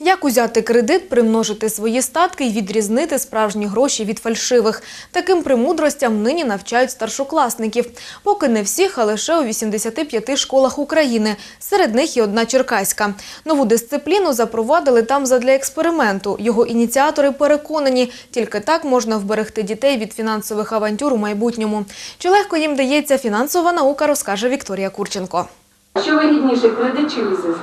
Як узяти кредит, примножити свої статки і відрізнити справжні гроші від фальшивих? Таким премудростям нині навчають старшокласників. Поки не всіх, а лише у 85 школах України. Серед них і одна черкаська. Нову дисципліну запровадили там задля експерименту. Його ініціатори переконані, тільки так можна вберегти дітей від фінансових авантюр у майбутньому. Чи легко їм дається фінансова наука, розкаже Вікторія Курченко. Що вигідніше, кредит чи візит?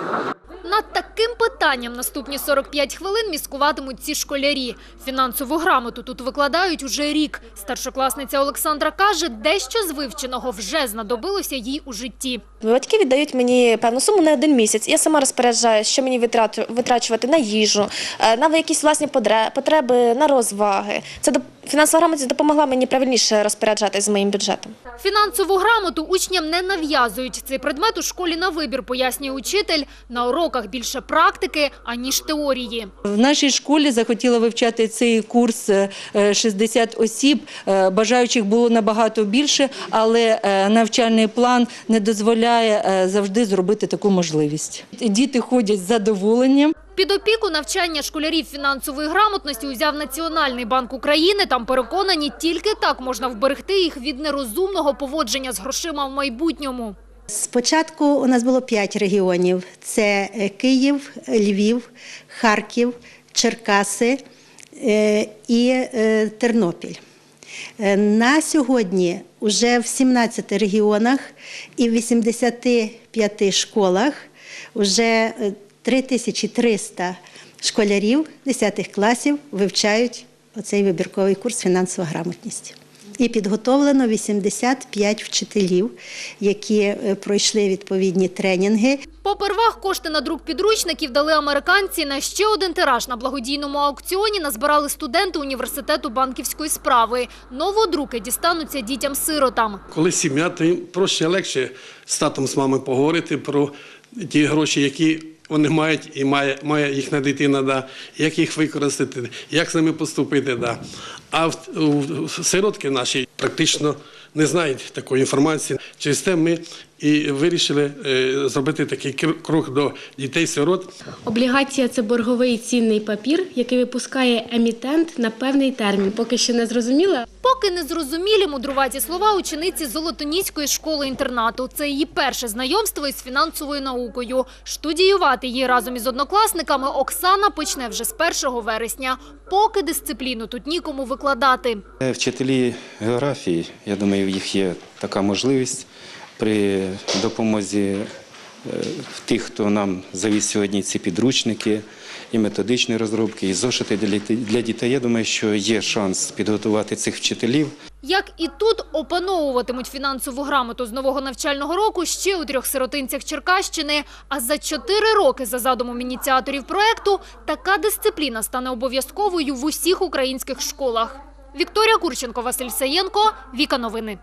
Над таким питанням наступні 45 хвилин міскуватимуть ці школярі. Фінансову грамоту тут викладають уже рік. Старшокласниця Олександра каже, дещо з вивченого вже знадобилося їй у житті. Батьки віддають мені певну суму на один місяць. Я сама розпоряджаюся, що мені витрачувати на їжу, е, на якісь власні потреби, на розваги. Це фінансова грамотність допомогла мені правильніше розпоряджатись з моїм бюджетом. Фінансову грамоту учням не нав'язують. Цей предмет у школі на вибір, пояснює учитель. На уроках більше практики, аніж теорії. В нашій школі захотіла вивчати цей курс е, 60 осіб. Е, Бажаючих було набагато більше, але е, навчальний план не дозволяє е, завжди зробити таку можливість. Діти ходять з задоволенням. Під опіку навчання школярів фінансової грамотності узяв Національний банк України. Там переконані, тільки так можна вберегти їх від нерозумного поводження з грошима в майбутньому. Спочатку у нас було п'ять регіонів: це е, Київ, Львів, Харків, Черкаси е, і е, Тернопіль. На сьогодні вже в 17 регіонах і в 85 школах вже е, 3300 школярів 10 класів вивчають оцей вибірковий курс фінансова грамотність. І підготовлено 85 вчителів, які е, пройшли відповідні тренінги. Попервах кошти на друк підручників дали американці. На ще один тираж на благодійному аукціоні назбирали студенти університету банківської справи. Новодруки дістануться дітям-сиротам. Коли сім'я, то їм проще легше з татом з мамою поговорити про ті гроші, які вони мають, і має, має їхня дитина, да, як їх використати, як з ними поступити. Да. А в, сиротки наші практично не знають такої інформації. Через те ми і вирішили е, зробити такий кр- крок до дітей-сирот. Облігація це борговий цінний папір, який випускає емітент на певний термін. Поки що не зрозуміло, Поки не зрозумілі мудруваті слова учениці Золотоніської школи-інтернату. Це її перше знайомство із фінансовою наукою. Студіювати її разом із однокласниками Оксана почне вже з 1 вересня. Поки дисципліну тут нікому викладати. Е, Вчителі географії, я думаю, в їх є така можливість при допомозі е, тих, хто нам завіз сьогодні ці підручники, і методичні розробки, і зошити для дітей- Я думаю, що є шанс підготувати цих вчителів. Як і тут опановуватимуть фінансову грамоту з нового навчального року ще у трьох сиротинцях Черкащини. А за чотири роки за задумом ініціаторів проекту така дисципліна стане обов'язковою в усіх українських школах. Вікторія Курченко, Василь Саєнко, Віка Новини.